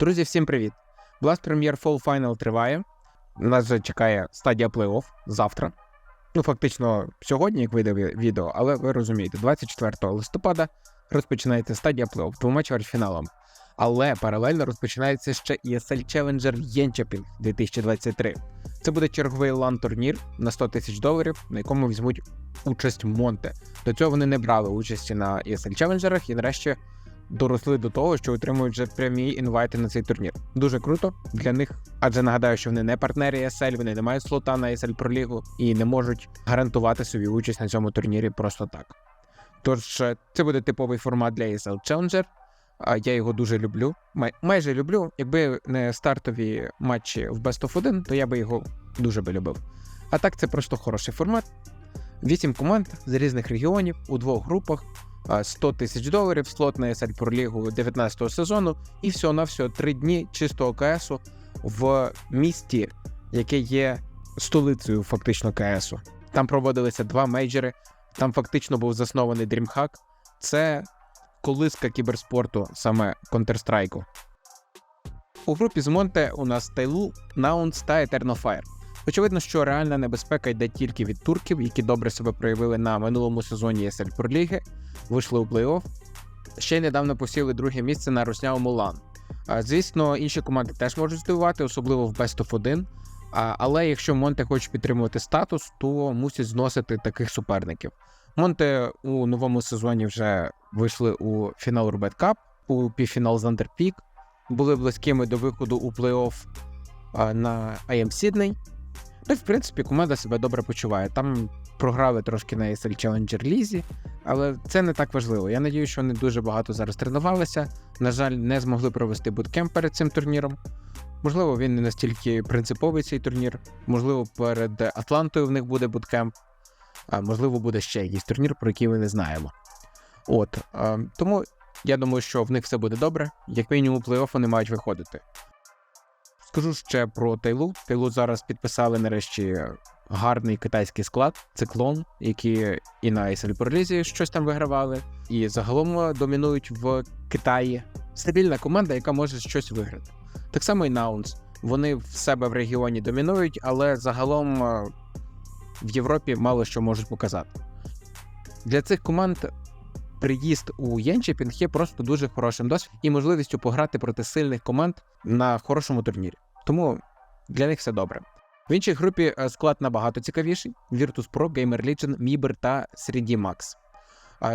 Друзі, всім привіт! Blast Premier Fall Final триває. Нас вже чекає стадія плей-офф завтра. Ну, фактично, сьогодні, як вийде відео, але ви розумієте, 24 листопада розпочинається стадія плей-офф двома чвертьфіналами. Але паралельно розпочинається ще ESL Challenger Єнчапінг 2023. Це буде черговий лан-турнір на 100 тисяч доларів, на якому візьмуть участь Монте. До цього вони не брали участі на ESL Challengerах і нарешті доросли до того, що отримують вже прямі інвайти на цей турнір. Дуже круто для них, адже нагадаю, що вони не партнери ESL, вони не мають слота на ESL Pro Лігу і не можуть гарантувати собі участь на цьому турнірі просто так. Тож е, це буде типовий формат для ESL Challenger. Я його дуже люблю. Май- майже люблю. Якби не стартові матчі в Best of 1, то я би його дуже би любив. А так, це просто хороший формат. Вісім команд з різних регіонів у двох групах. 100 тисяч доларів, слот на ESL Pro Лігу 19 сезону, і всього на всього три дні чистого КСу в місті, яке є столицею фактично КСу. Там проводилися два мейджори, там фактично був заснований DreamHack. Це колиска кіберспорту, саме Counter-Strike. У групі з Монте у нас Тайлу, Наунс та Eternal Fire. Очевидно, що реальна небезпека йде тільки від турків, які добре себе проявили на минулому сезоні ESL Pro Ліги, вийшли у плей-офф. Ще й недавно посіли друге місце на руснявому лан. А, Звісно, інші команди теж можуть здивувати, особливо в Best of 1. Але якщо Монте хоче підтримувати статус, то мусять зносити таких суперників. Монте у новому сезоні вже вийшли у фінал Рубет Cup, у півфінал Зандерпік, були близькими до виходу у плей-офф на IM Sydney. Ну в принципі команда себе добре почуває. Там програли трошки на ESL Challenger Лізі, але це не так важливо. Я надію, що вони дуже багато зараз тренувалися. На жаль, не змогли провести буткемп перед цим турніром. Можливо, він не настільки принциповий цей турнір. Можливо, перед Атлантою в них буде буткемп, а можливо, буде ще якийсь турнір, про який ми не знаємо. От тому я думаю, що в них все буде добре. Як мінімум, плей-офф вони мають виходити. Скажу ще про Тайлу. Тайлу зараз підписали нарешті гарний китайський склад, циклон, які і на Pro щось там вигравали, і загалом домінують в Китаї. Стабільна команда, яка може щось виграти. Так само і Наунс. Вони в себе в регіоні домінують, але загалом е, в Європі мало що можуть показати. Для цих команд приїзд у Єнчепінг є просто дуже хорошим досвідом і можливістю пограти проти сильних команд на хорошому турнірі. Тому для них все добре. В іншій групі е, склад набагато цікавіший: Virtus Pro, Gamer Legion, Mibер та 3D Max.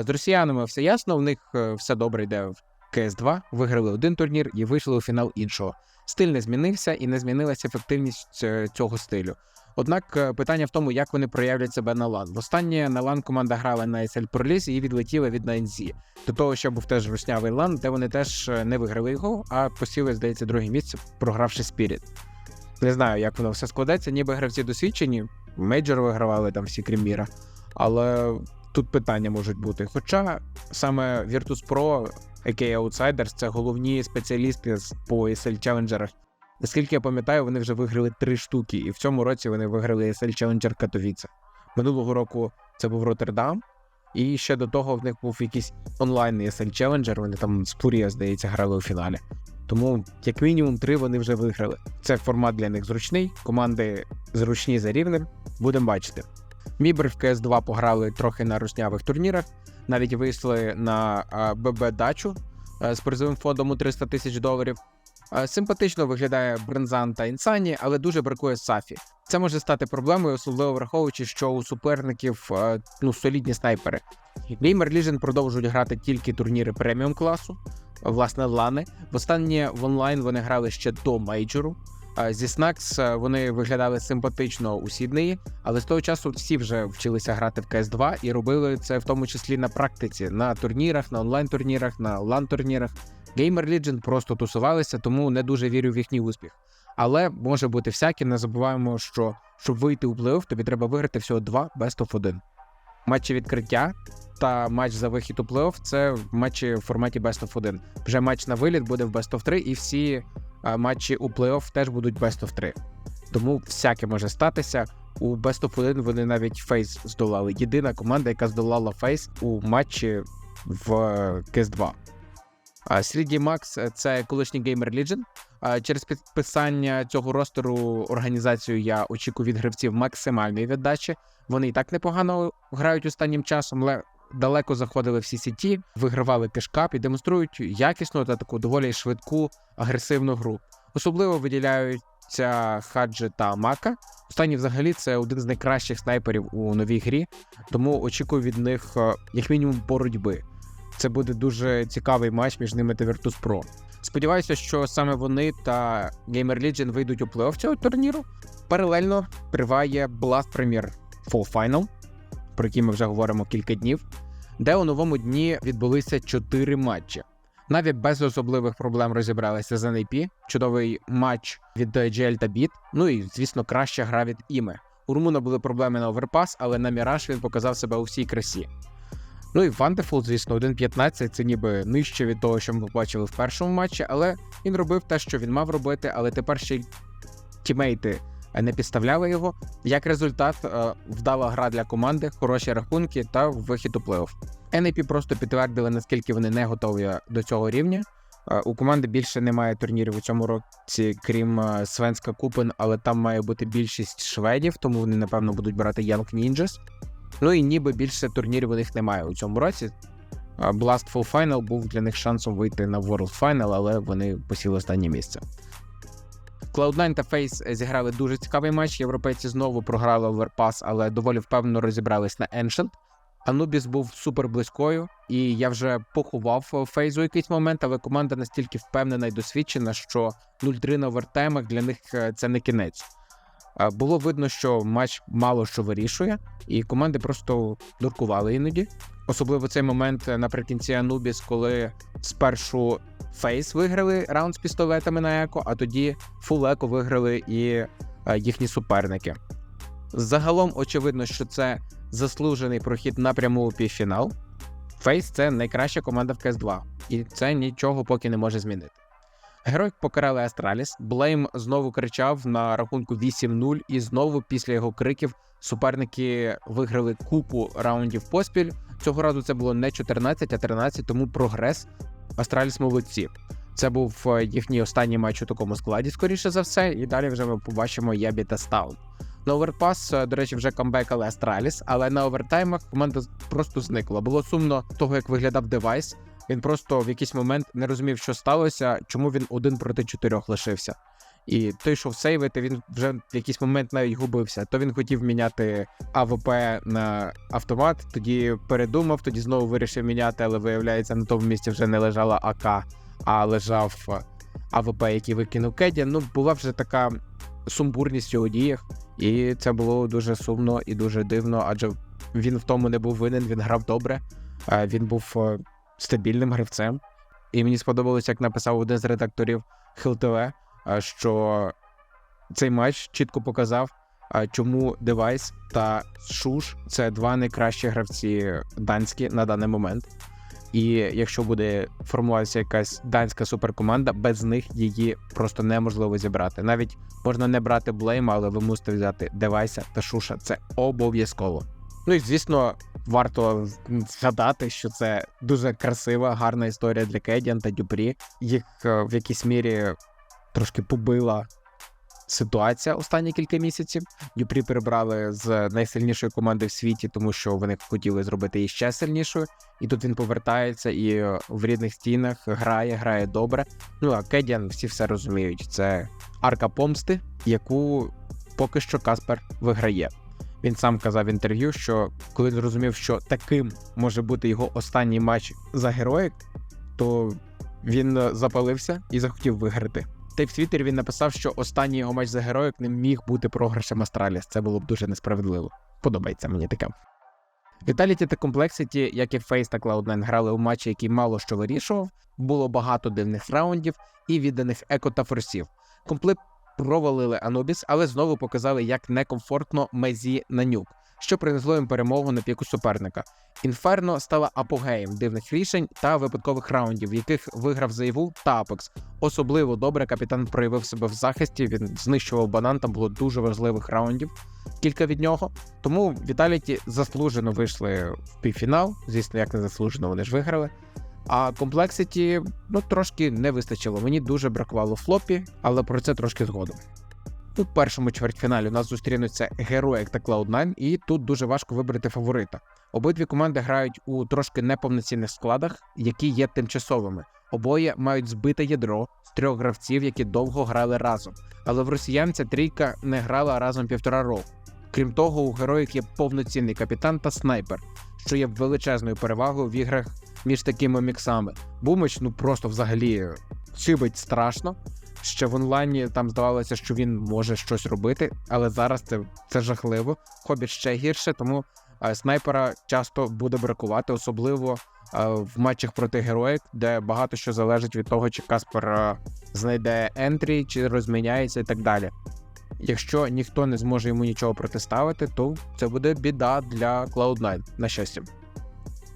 З росіянами все ясно, в них е, все добре йде в CS2, виграли один турнір і вийшли у фінал іншого. Стиль не змінився і не змінилася ефективність е, цього стилю. Однак е, питання в тому, як вони проявлять себе на лан. Востаннє на лан команда грала на SL Pro League і відлетіла від NZ. До того, що був теж руснявий лан, де вони теж е, не виграли його, а посіли, здається, друге місце, програвши Spirit. Не знаю, як воно все складеться, ніби гравці досвідчені, мейджор вигравали там всі крім Міра. Але тут питання можуть бути. Хоча саме Virtus Pro, a.k.a. Outsiders, це головні спеціалісти по ESL Challengerах. Наскільки я пам'ятаю, вони вже виграли три штуки, і в цьому році вони виграли ESL Challenger Катовіце. Минулого року це був Роттердам, і ще до того в них був якийсь онлайн ESL Challenger, вони там з Пурія, здається, грали у фіналі. Тому, як мінімум, три вони вже виграли. Це формат для них зручний, команди зручні за рівнем. Будемо бачити. Мібер в КС2 пограли трохи на руснявих турнірах, навіть вийшли на ББ дачу з призовим фондом у 300 тисяч доларів. А, Симпатично виглядає Брензан та Інсані, але дуже бракує Сафі. Це може стати проблемою, особливо враховуючи, що у суперників ну, солідні снайпери. Gamer Legion продовжують грати тільки турніри преміум класу, власне, лани. Востаннє в онлайн вони грали ще до мейджору. А Зі е, вони виглядали симпатично у Сіднеї, але з того часу всі вже вчилися грати в CS2 і робили це в тому числі на практиці, на турнірах, на онлайн-турнірах, на лан-турнірах. Gamer Legion просто тусувалися, тому не дуже вірю в їхній успіх. Але може бути всяке, не забуваємо, що щоб вийти у плей-офф, тобі треба виграти всього два Best of 1. Матчі відкриття та матч за вихід у плей-офф це матчі в форматі Best of 1. Вже матч на виліт буде в Best of 3, і всі матчі у плей-офф теж будуть Best of 3. Тому всяке може статися. У Best of 1 вони навіть Фейс здолали. Єдина команда, яка здолала Фейс у матчі в КС 2. А 3D – це колишній Gamer Legion. Через підписання цього ростеру організацію я очікую від гравців максимальної віддачі. Вони і так непогано грають останнім часом, але далеко заходили в CCT, вигравали кешкап і демонструють якісну та таку доволі швидку агресивну гру. Особливо виділяються Хаджи та Мака. Останній взагалі це один з найкращих снайперів у новій грі, тому очікую від них е, як мінімум боротьби. Це буде дуже цікавий матч між ними та Virtus Pro. Сподіваюся, що саме вони та Gamer Legion вийдуть у плей-офф цього турніру. Паралельно триває Blast Premier Fall Final, про який ми вже говоримо кілька днів, де у новому дні відбулися чотири матчі. Навіть без особливих проблем розібралися з NAP, чудовий матч від GL та Beat, ну і, звісно, краща гра від Іме. У Румуна були проблеми на оверпас, але на Міраж він показав себе у всій красі. Ну і Wonderful, звісно, 1.15 це ніби нижче від того, що ми побачили в першому матчі, але він робив те, що він мав робити, але тепер ще й тімейти не підставляли його. Як результат, е, вдала гра для команди, хороші рахунки та вихід у плей-офф. NAP просто підтвердили, наскільки вони не готові до цього рівня. Е, У команди більше немає турнірів у цьому році, крім е, Свенська Купен, але там має бути більшість шведів, тому вони напевно будуть брати Young Ninjas. Ну і ніби більше турнірів у них немає у цьому році. А Blast Full Final був для них шансом вийти на World Final, але вони посіли останнє місце. Cloud9 та FaZe зіграли дуже цікавий матч. Європейці знову програли Overpass, але доволі впевнено розібрались на Ancient. Анубіс був супер близькою, і я вже поховав фейзу якийсь момент, але команда настільки впевнена і досвідчена, що 0-3 на овертаймах для них е, це не кінець. Е, Було видно, що матч мало що вирішує, і команди просто дуркували іноді. Особливо цей момент наприкінці Анубіс, коли спершу Фейс виграли раунд з пістолетами на еко, а тоді Фул Еко виграли і е, їхні суперники. Загалом очевидно, що це заслужений прохід напряму у півфінал. Фейс це найкраща команда в КС2, і це нічого поки не може змінити. Герой покарали Астраліс. Блейм знову кричав на рахунку 8-0, і знову після його криків суперники виграли купу раундів поспіль. Цього разу це було не 14, а 13, тому прогрес. Астраліс молодці. Це був е, їхній останній матч у такому складі, скоріше за все, і далі вже ми побачимо Ябі та Стаун. На оверпас, е, до речі, вже камбекали Астраліс, але на овертаймах команда просто зникла. Було сумно того, як виглядав девайс. Він просто в якийсь момент не розумів, що сталося, чому він один проти чотирьох лишився. І той, що сейвити, він вже в якийсь момент навіть губився. То він хотів міняти АВП на автомат, тоді передумав, тоді знову вирішив міняти, але виявляється, на тому місці вже не лежала АК, а лежав АВП, який викинув Кеді. Ну, була вже така сумбурність у діях, і це було дуже сумно і дуже дивно, адже він в тому не був винен, він грав добре, е, він був е, стабільним гравцем. І мені сподобалось, як написав один з редакторів ХЛТВ, е, що цей матч чітко показав, е, чому Девайс та Шуш це два найкращі гравці данські на даний момент. І якщо буде формуватися якась данська суперкоманда, без них її просто неможливо зібрати. Навіть можна не брати блейма, але ви мусите взяти девайса та шуша. Це обов'язково. Ну і звісно, варто згадати, що це дуже красива, гарна історія для Кедіан та Дюпрі. Їх е, в якійсь мірі трошки побила ситуація останні кілька місяців. Дюпрі прибрали з найсильнішої команди в світі, тому що вони хотіли зробити її ще сильнішою. І тут він повертається і в рідних стінах грає, грає добре. Ну а Кедіан всі все розуміють. Це арка помсти, яку поки що Каспер виграє. Він сам казав в інтерв'ю, що коли зрозумів, що таким може бути його останній матч за героїк, то він е, запалився і захотів виграти. Та й в Твіттері він написав, що останній його матч за героїк не міг бути програшем Астраліс. Це було б дуже несправедливо. Подобається мені таке. Vitality та Complexity, як і Фейс та Cloud9 грали у матчі, який мало що вирішував. Було багато дивних раундів і відданих еко та форсів. Комплект провалили Анубіс, але знову показали, як некомфортно мезі на нюк, що принесло їм перемогу на піку суперника. Інферно стала апогеєм дивних рішень та випадкових раундів, в яких виграв заяву та Апекс. Особливо добре капітан проявив себе в захисті. Він знищував банан. Там було дуже важливих раундів. Кілька від нього. Тому Віталіті заслужено вийшли в півфінал. Звісно, як не заслужено, вони ж виграли. А комплексіті ну трошки не вистачило. Мені дуже бракувало флопі, але про це трошки згодом. У першому чвертьфіналі у нас зустрінуться Героїк та Cloud9, і тут дуже важко вибрати фаворита. Обидві команди грають у трошки неповноцінних складах, які є тимчасовими. Обоє мають збите ядро з трьох гравців, які довго грали разом. Але в росіян ця трійка не грала разом півтора року. Крім того, у героїк є повноцінний капітан та снайпер, що є величезною перевагою в іграх між такими міксами. Бумич ну просто взагалі чибить страшно. Ще в онлайні там здавалося, що він може щось робити, але зараз це, це жахливо. Хобіт ще гірше, тому е, снайпера часто буде бракувати, особливо е, в матчах проти героїк, де багато що залежить від того, чи Каспер е, знайде ентрі, чи розміняється і так далі. Якщо ніхто не зможе йому нічого протиставити, то це буде біда для Cloud9, на щастя.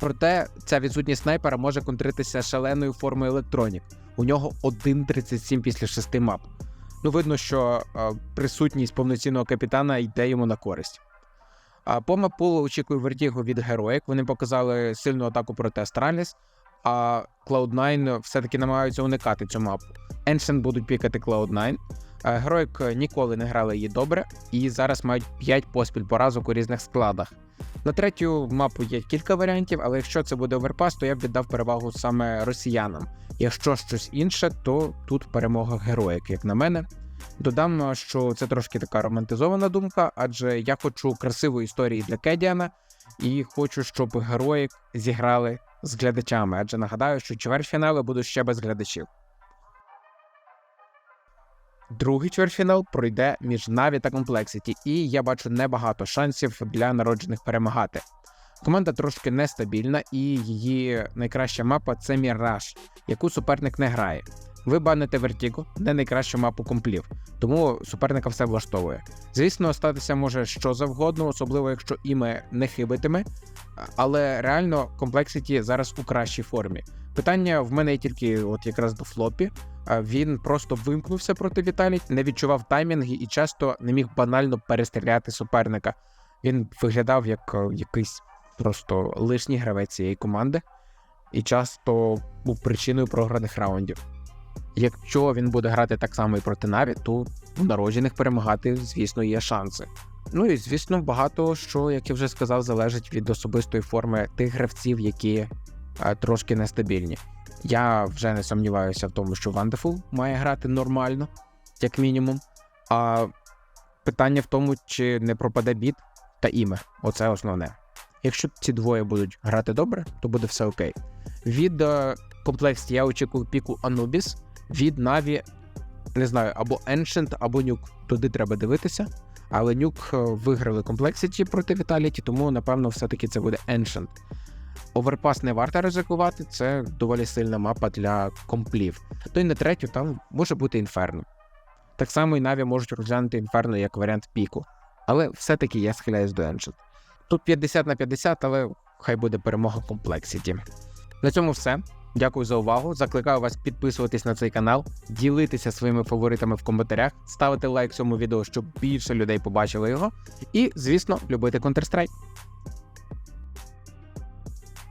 Проте ця відсутність снайпера може контритися шаленою формою електронік. У нього 1.37 після 6 мап. Ну, видно, що е, присутність повноцінного капітана йде йому на користь. А по мапулу очікую вертігу від героїк. Вони показали сильну атаку проти Астраліс, а Cloud9 все-таки намагаються уникати цю мапу. Ancient будуть пікати Cloud9. Е, Героїк ніколи не грали її добре, і зараз мають 5 поспіль поразок у різних складах. На третю мапу є кілька варіантів, але якщо це буде оверпас, то я б віддав перевагу саме росіянам. Якщо щось інше, то тут перемога героїк, як на мене. Додам, що це трошки така романтизована думка, адже я хочу красивої історії для Кедіана і хочу, щоб героїк зіграли з глядачами. Адже нагадаю, що чвертьфінали будуть ще без глядачів. Другий чвертьфінал пройде між Наві та Complexity, і я бачу небагато шансів для народжених перемагати. Команда трошки нестабільна, і її найкраща мапа це Міраж, яку суперник не грає. Ви баните Vertigo, не найкращу мапу комплів, тому суперника все влаштовує. Звісно, статися може що завгодно, особливо якщо іме не хибитиме, але реально Complexity зараз у кращій формі. Питання в мене тільки от якраз до флопі. Він просто вимкнувся проти Віталій, не відчував таймінги і часто не міг банально перестріляти суперника. Він виглядав як е, якийсь просто лишній гравець цієї команди і часто був причиною програних раундів. Якщо він буде грати так само і проти Наві, то у народжених перемагати, звісно, є шанси. Ну і звісно, багато що, як я вже сказав, залежить від особистої форми тих гравців, які трошки нестабільні. Я вже не сумніваюся в тому, що Wonderful має грати нормально, як мінімум. А питання в тому, чи не пропаде біт та іме. Оце основне. Якщо ці двоє будуть грати добре, то буде все окей. Від е, комплексті я очікую піку Anubis, від Na'Vi, не знаю, або Ancient, або Nuke. Туди треба дивитися. Але Nuke е, виграли Complexity проти Vitality, тому напевно все-таки це буде Ancient. Оверпас не варто ризикувати, це доволі сильна мапа для комплів. То й на третю там може бути інферно. Так само і Наві можуть розглянути інферно як варіант піку. Але все-таки я схиляюсь до Ancient. Тут 50 на 50, але хай буде перемога Complexity. На цьому все. Дякую за увагу. Закликаю вас підписуватись на цей канал, ділитися своїми фаворитами в коментарях, ставити лайк цьому відео, щоб більше людей побачили його. І, звісно, любити Counter-Strike.